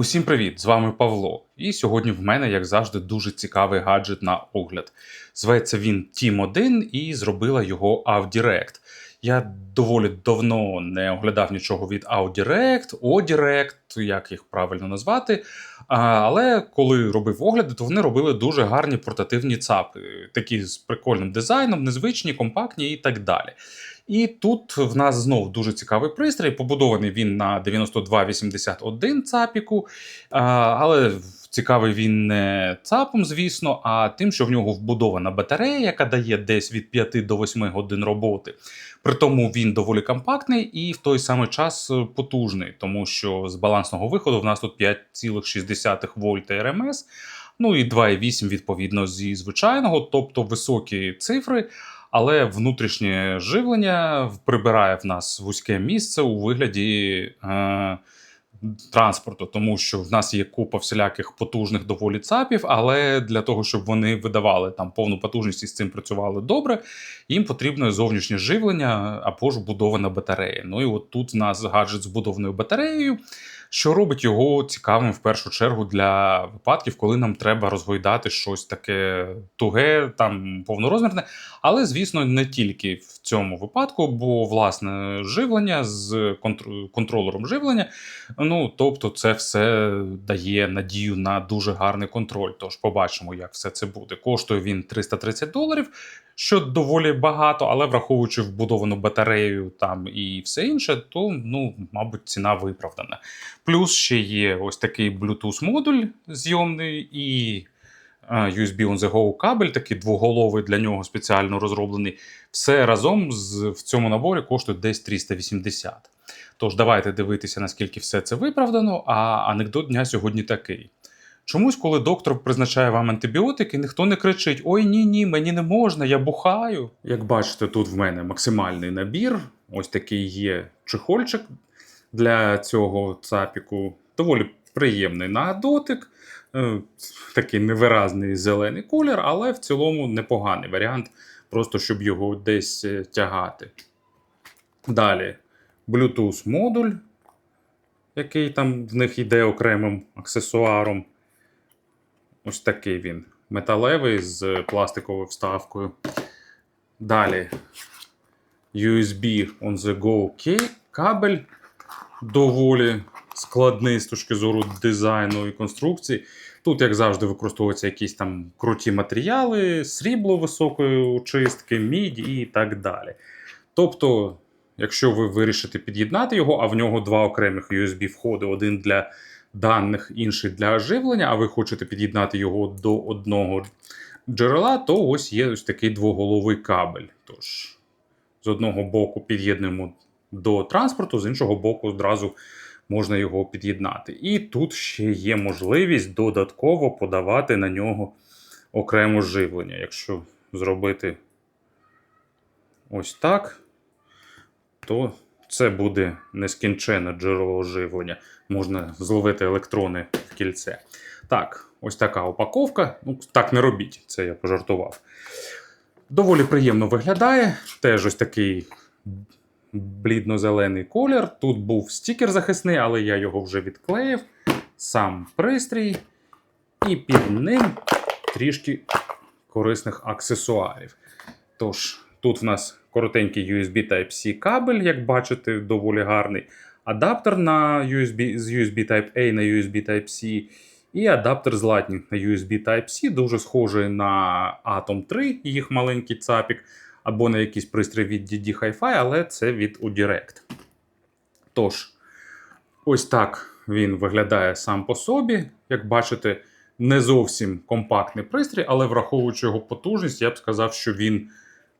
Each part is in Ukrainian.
Усім привіт! З вами Павло. І сьогодні в мене, як завжди, дуже цікавий гаджет на огляд. Зветься він Team 1 і зробила його AuDirect. Я доволі давно не оглядав нічого від AuDirect, ODirect, як їх правильно назвати. Але коли робив огляди, то вони робили дуже гарні портативні ЦАПи, такі з прикольним дизайном, незвичні, компактні і так далі. І тут в нас знов дуже цікавий пристрій. Побудований він на 9281 ЦАПіку, але цікавий він не ЦАПом, звісно, а тим, що в нього вбудована батарея, яка дає десь від 5 до 8 годин роботи. При тому він доволі компактний і в той самий час потужний, тому що з балансного виходу в нас тут 5,6 вольта РМС, ну і 2,8 відповідно зі звичайного, тобто високі цифри. Але внутрішнє живлення прибирає в нас вузьке місце у вигляді е, транспорту, тому що в нас є купа всіляких потужних доволі ЦАПів, але для того, щоб вони видавали там повну потужність і з цим працювали добре, їм потрібно зовнішнє живлення або ж вбудована батарея. Ну і от тут в нас гаджет з вбудованою батареєю. Що робить його цікавим в першу чергу для випадків, коли нам треба розгойдати щось таке туге, там повнорозмірне. Але, звісно, не тільки в цьому випадку, бо власне живлення з контр- контролером живлення, ну тобто, це все дає надію на дуже гарний контроль. Тож побачимо, як все це буде. Коштує він 330 доларів. Що доволі багато, але враховуючи вбудовану батарею там і все інше, то ну, мабуть, ціна виправдана. Плюс ще є ось такий Bluetooth модуль зйомний і USB on the Go кабель, такий двоголовий для нього спеціально розроблений. Все разом з, в цьому наборі коштує десь 380. Тож давайте дивитися, наскільки все це виправдано. А анекдот дня сьогодні такий. Чомусь, коли доктор призначає вам антибіотики, ніхто не кричить: Ой, ні, ні, мені не можна, я бухаю. Як бачите, тут в мене максимальний набір. Ось такий є чехольчик для цього цапіку. Доволі приємний на дотик, такий невиразний зелений колір, але в цілому непоганий варіант, просто щоб його десь е, тягати. Далі Bluetooth модуль, який там в них йде окремим аксесуаром. Ось такий він. Металевий з пластиковою вставкою. Далі USB on the go кабель Доволі складний з точки зору дизайну і конструкції. Тут, як завжди, використовуються якісь там круті матеріали, срібло високої очистки, мідь і так далі. Тобто, якщо ви вирішите під'єднати його, а в нього два окремих USB-входи: один для даних, інший для живлення, а ви хочете під'єднати його до одного джерела, то ось є ось такий двоголовий кабель. Тож, з одного боку під'єднуємо до транспорту, з іншого боку, одразу можна його під'єднати. І тут ще є можливість додатково подавати на нього окремо живлення. Якщо зробити ось так, то це буде нескінченне джерело живлення. Можна зловити електрони в кільце. Так, ось така упаковка. Ну, так не робіть, це я пожартував. Доволі приємно виглядає. Теж ось такий блідно-зелений колір. Тут був стікер захисний, але я його вже відклеїв. Сам пристрій. І під ним трішки корисних аксесуарів. Тож, тут в нас коротенький USB Type-C кабель, як бачите, доволі гарний. Адаптер на USB, з USB Type-A на USB Type-C. І адаптер з Lightning на USB Type-C, дуже схожий на Atom 3, їх маленький цапік, або на якийсь пристрій від DD Hi-Fi, але це від UDirect. Тож, ось так він виглядає сам по собі. Як бачите, не зовсім компактний пристрій, але враховуючи його потужність, я б сказав, що він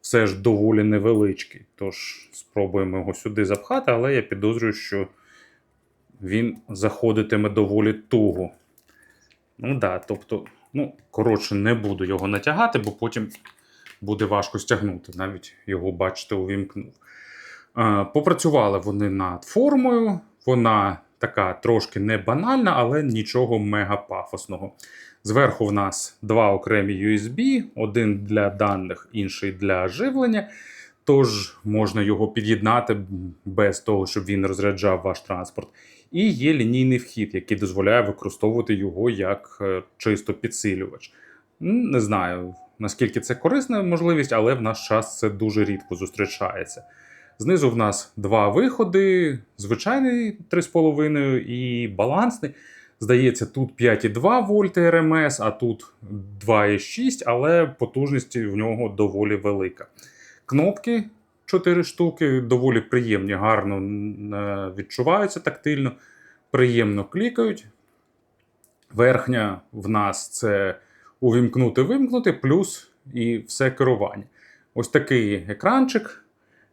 все ж доволі невеличкий. Тож спробуємо його сюди запхати, але я підозрюю, що він заходитиме доволі туго. Ну да, тобто, ну, коротше, не буду його натягати, бо потім буде важко стягнути. Навіть його, бачите, увімкнув. Е, Попрацювали вони над формою. Вона така трошки не банальна, але нічого мега пафосного. Зверху в нас два окремі USB, один для даних, інший для живлення. Тож можна його під'єднати без того, щоб він розряджав ваш транспорт. І є лінійний вхід, який дозволяє використовувати його як е, чисто підсилювач. Не знаю, наскільки це корисна можливість, але в наш час це дуже рідко зустрічається. Знизу в нас два виходи: звичайний 3,5 і балансний. Здається, тут 5,2 вольти РМС, а тут 2,6, але потужність в нього доволі велика. Кнопки 4 штуки, доволі приємні, гарно е, відчуваються тактильно, приємно клікають. Верхня в нас це увімкнути-вимкнути, плюс і все керування. Ось такий екранчик.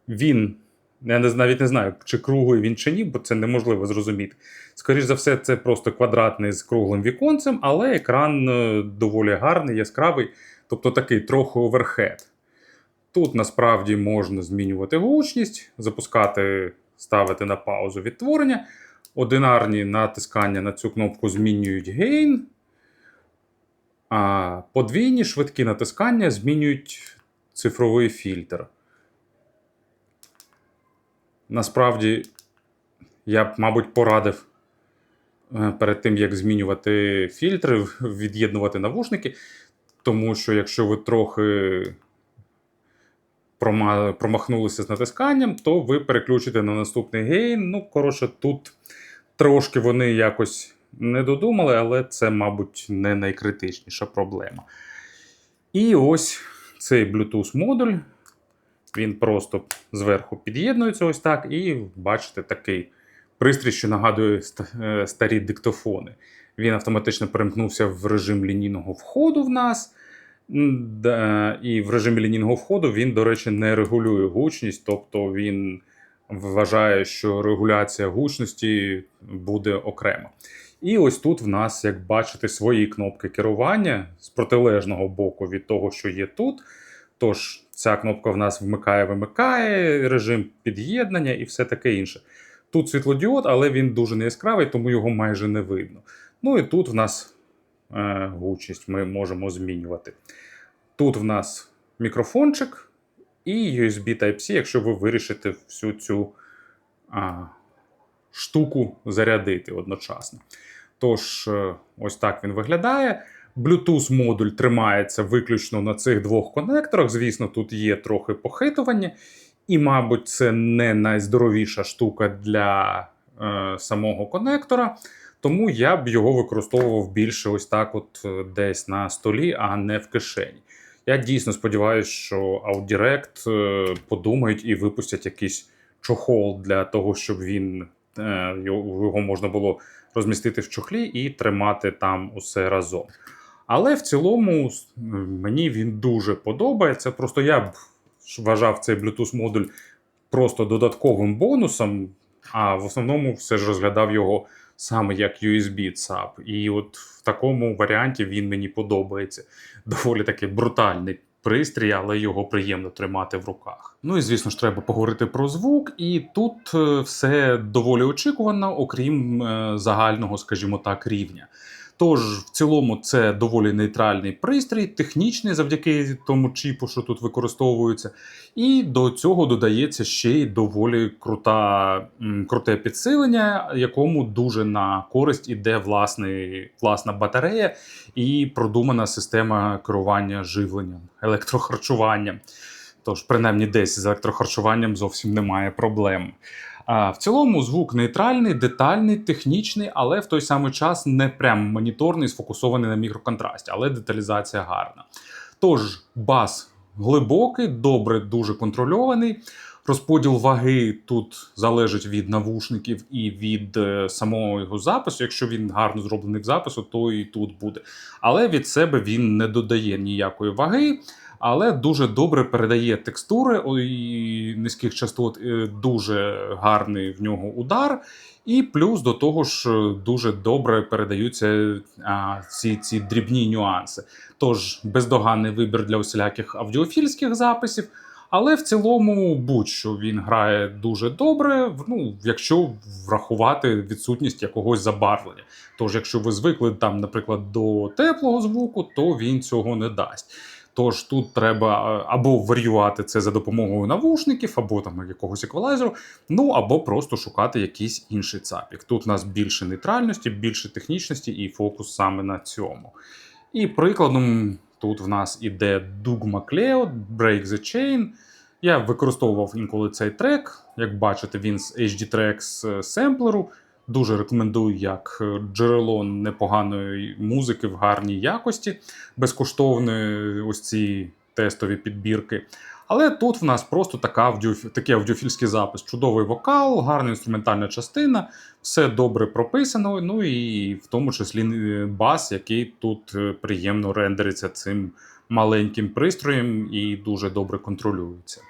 Він, я навіть не знаю, чи круглий він чи ні, бо це неможливо зрозуміти. Скоріше за все, це просто квадратний з круглим віконцем, але екран е, доволі гарний, яскравий, тобто такий трохи оверхед. Тут насправді можна змінювати гучність, запускати, ставити на паузу відтворення. Одинарні натискання на цю кнопку змінюють гейн, подвійні швидкі натискання змінюють цифровий фільтр. Насправді, я б, мабуть, порадив е, перед тим, як змінювати фільтри, від'єднувати навушники. Тому що якщо ви трохи промахнулися з натисканням, то ви переключите на наступний гейн. Ну, коротше, тут трошки вони якось не додумали, але це, мабуть, не найкритичніша проблема. І ось цей Bluetooth модуль. Він просто зверху під'єднується ось так, і бачите такий пристрій, що нагадує е, старі диктофони. Він автоматично перемкнувся в режим лінійного входу в нас. І в режимі лінійного входу він, до речі, не регулює гучність, тобто він вважає, що регуляція гучності буде окремо. І ось тут в нас, як бачите, свої кнопки керування з протилежного боку від того, що є тут. Тож ця кнопка в нас вмикає-вимикає, режим під'єднання і все таке інше. Тут світлодіод, але він дуже не яскравий, тому його майже не видно. Ну і тут в нас е, гучність ми можемо змінювати. Тут в нас мікрофончик і USB Type-C, якщо ви вирішите всю цю а, штуку зарядити одночасно. Тож, е, ось так він виглядає. Bluetooth модуль тримається виключно на цих двох конекторах. Звісно, тут є трохи похитування, і, мабуть, це не найздоровіша штука для е, самого конектора. Тому я б його використовував більше ось так, от е, десь на столі, а не в кишені. Я дійсно сподіваюся, що Auddirect е, подумають і випустять якийсь чохол для того, щоб він його його можна було розмістити в чохлі і тримати там усе разом. Але в цілому мені він дуже подобається. Просто я б вважав цей Bluetooth модуль просто додатковим бонусом, а в основному все ж розглядав його саме як USB ЦАП. І от в такому варіанті він мені подобається. Доволі такий брутальний пристрій, але його приємно тримати в руках. Ну і звісно ж, треба поговорити про звук, і тут е, все доволі очікувано, окрім е, загального, скажімо так, рівня. Тож, в цілому, це доволі нейтральний пристрій, технічний завдяки тому чіпу, що тут використовується. І до цього додається ще й доволі крута, круте підсилення, якому дуже на користь іде власний, власна батарея і продумана система керування живленням, електрохарчуванням. Тож, принаймні, десь з електрохарчуванням зовсім немає проблем. В цілому звук нейтральний, детальний, технічний, але в той самий час не прям моніторний, сфокусований на мікроконтрасті, але деталізація гарна. Тож, бас глибокий, добре, дуже контрольований. Розподіл ваги тут залежить від навушників і від е, самого його запису. Якщо він гарно зроблений в запису, то і тут буде. Але від себе він не додає ніякої ваги, але дуже добре передає текстури і низьких частот, е, дуже гарний в нього удар. І плюс до того ж е, дуже добре передаються а, ці, ці дрібні нюанси. Тож бездоганний вибір для усіляких аудіофільських записів. Але в цілому, будь-що він грає дуже добре, ну, якщо врахувати відсутність якогось забарвлення. Тож, якщо ви звикли там, наприклад, до теплого звуку, то він цього не дасть. Тож тут треба е, або варіювати це за допомогою навушників, або там якогось еквалайзеру, ну або просто шукати якийсь інший цапік. Тут у нас більше нейтральності, більше технічності і фокус саме на цьому. І прикладом тут в нас іде Doug MacLeod, Break the Chain. Я використовував інколи цей трек. Як бачите, він з HD Tracks семплеру. Дуже рекомендую як е, джерело непоганої музики в гарній якості, безкоштовної ось ці тестові підбірки. Але тут в нас просто така аудіофі... такий аудіофільський запис. Чудовий вокал, гарна інструментальна частина, все добре прописано. Ну і в тому числі е, бас, який тут е, приємно рендериться цим маленьким пристроєм і дуже добре контролюється.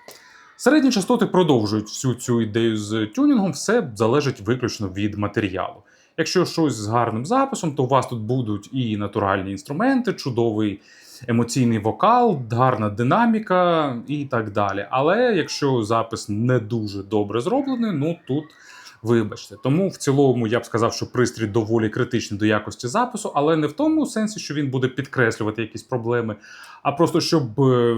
Середні частоти продовжують всю цю ідею з тюнінгом, все залежить виключно від матеріалу. Якщо щось з гарним записом, то у вас тут будуть і натуральні інструменти, чудовий емоційний вокал, гарна динаміка і так далі. Але якщо запис не дуже добре зроблений, ну тут вибачте. Тому в цілому я б сказав, що пристрій доволі критичний до якості запису, але не в тому сенсі, що він буде підкреслювати якісь проблеми. А просто щоб е,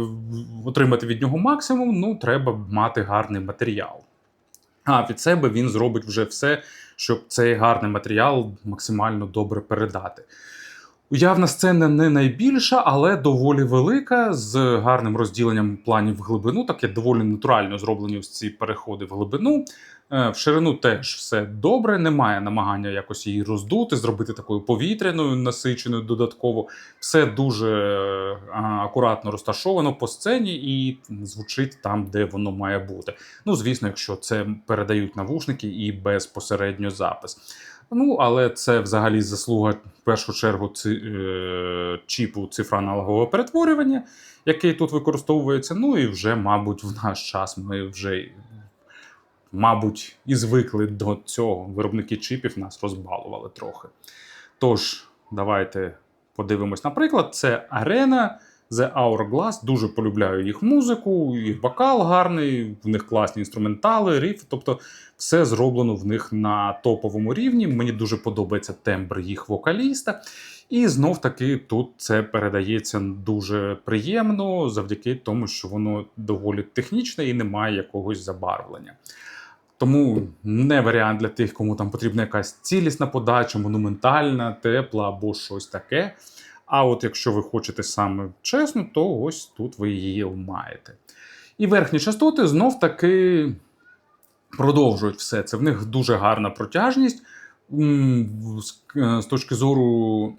отримати від нього максимум, ну треба мати гарний матеріал. А від себе він зробить вже все, щоб цей гарний матеріал максимально добре передати. Уявна сцена не найбільша, але доволі велика, з гарним розділенням планів в глибину. Таке доволі натурально зроблені ось ці переходи в глибину. Е, В ширину теж все добре, немає намагання якось її роздути, зробити такою повітряною, насиченою додатково. Все дуже е, акуратно розташовано по сцені і звучить там, де воно має бути. Ну, звісно, якщо це передають навушники і безпосередньо запис. Ну, але це взагалі заслуга в першу чергу ци, е, чіпу цифроаналогового перетворювання, який тут використовується. Ну і вже, мабуть, в наш час ми вже, мабуть, і звикли до цього. Виробники чіпів нас розбалували трохи. Тож, давайте подивимось, наприклад, це арена. The Hourglass, дуже полюбляю їх музику, їх вокал гарний, в них класні інструментали, риф. Тобто все зроблено в них на топовому рівні. Мені дуже подобається тембр їх вокаліста. І знов таки тут це передається дуже приємно, завдяки тому, що воно доволі технічне і не має якогось забарвлення. Тому не варіант для тих, кому там потрібна якась цілісна подача, монументальна, тепла або щось таке. А от якщо ви хочете саме чесно, то ось тут ви її маєте. І верхні частоти знов таки продовжують все це. В них дуже гарна протяжність. З точки зору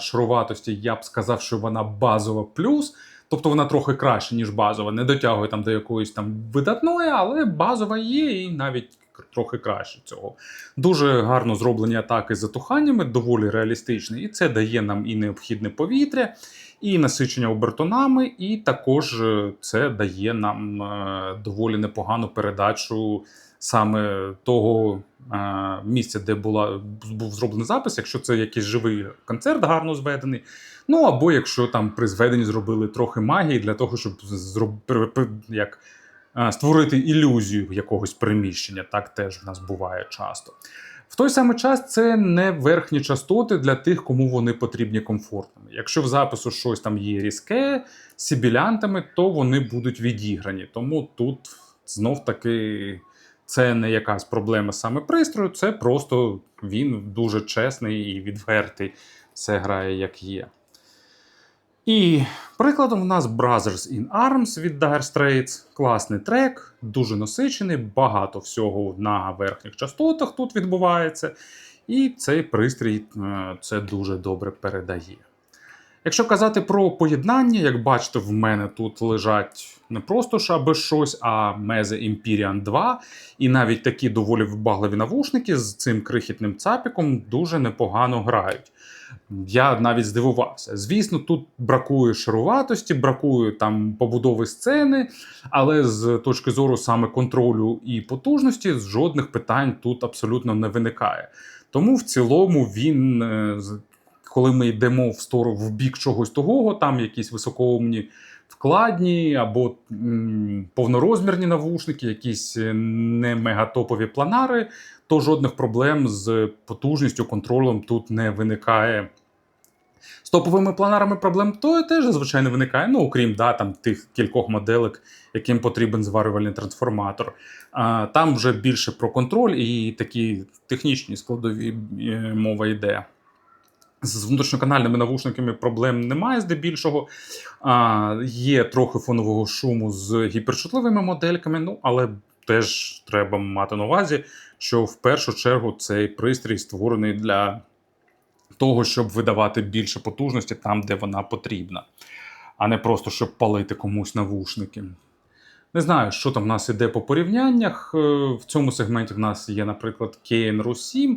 шаруватості, я б сказав, що вона базова плюс. Тобто вона трохи краще, ніж базова. Не дотягує там до якоїсь там видатної, але базова є і навіть трохи краще цього. Дуже гарно зроблені атаки з затуханнями, доволі реалістичні, і це дає нам і необхідне повітря, і насичення обертонами, і також е, це дає нам е, доволі непогану передачу саме того е, місця, де була був зроблений запис, якщо це якийсь живий концерт гарно зведений. Ну або якщо там при зведенні зробили трохи магії для того, щоб зроб... як створити ілюзію якогось приміщення. Так теж в нас буває часто. В той самий час це не верхні частоти для тих, кому вони потрібні комфортними. Якщо в запису щось там є різке з сібілянтами, то вони будуть відіграні. Тому тут знов таки це не якась проблема саме пристрою, це просто він дуже чесний і відвертий. Все грає як є. І прикладом у нас Brothers in Arms від Dire Straits. Класний трек, дуже насичений, багато всього на верхніх частотах тут відбувається. І цей пристрій е, це дуже добре передає. Якщо казати про поєднання, як бачите, в мене тут лежать не просто ж аби щось, а Meze Empyrean 2. І навіть такі доволі вибагливі навушники з цим крихітним цапіком дуже непогано грають. Я навіть здивувався. Звісно, тут бракує шаруватості, бракує там побудови сцени, але з точки зору саме контролю і потужності жодних питань тут абсолютно не виникає. Тому в цілому він, е, коли ми йдемо в сторону в бік чогось того, там якісь високоумні вкладні або м, повнорозмірні навушники, якісь е, не мегатопові планари, то жодних проблем з потужністю, контролем тут не виникає З топовими планарами проблем то теж зазвичай не виникає. Ну, окрім да, там, тих кількох моделек, яким потрібен зварювальний трансформатор. А, там вже більше про контроль і такі технічні складові е, мова йде. З внутрішньоканальними навушниками проблем немає здебільшого. А, є трохи фонового шуму з гіперчутливими модельками, ну, але теж треба мати на увазі, що в першу чергу цей пристрій створений для того, щоб видавати більше потужності там, де вона потрібна, а не просто щоб палити комусь навушники. Не знаю, що там в нас іде по порівняннях. Е, В цьому сегменті в нас є, наприклад, KN RU7,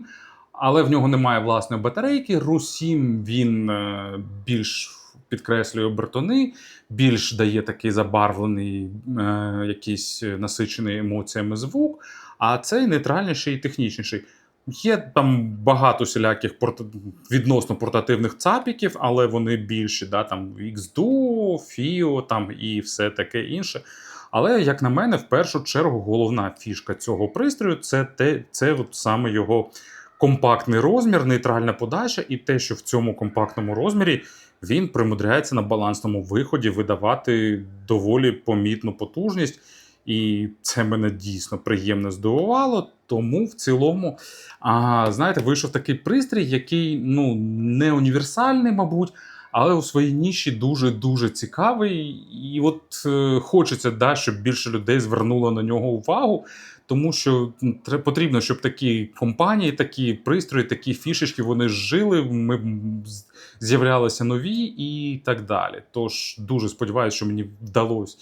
але в нього немає власної батарейки. RU7 він е, більш підкреслює обертони, більш дає такий забарвлений, е, якийсь насичений емоціями звук, а цей нейтральніший і технічніший. Є там багато всіляких порта... відносно портативних цапіків, але вони більші, да, там XDuo, FIO там і все таке інше. Але, як на мене, в першу чергу головна фішка цього пристрою це те, це от саме його компактний розмір, нейтральна подача, і те, що в цьому компактному розмірі він примудряється на балансному виході видавати доволі помітну потужність. І це мене дійсно приємно здивувало. Тому в цілому, а, знаєте, вийшов такий пристрій, який ну, не універсальний, мабуть, але у своїй ніші дуже-дуже цікавий. І от е, хочеться, да, щоб більше людей звернуло на нього увагу. Тому що потрібно, щоб такі компанії, такі пристрої, такі фішечки вони жили, ми з'являлися нові і так далі. Тож дуже сподіваюся, що мені вдалося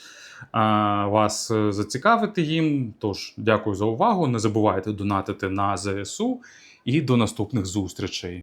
вас е, зацікавити їм. Тож дякую за увагу. Не забувайте донатити на ЗСУ і до наступних зустрічей.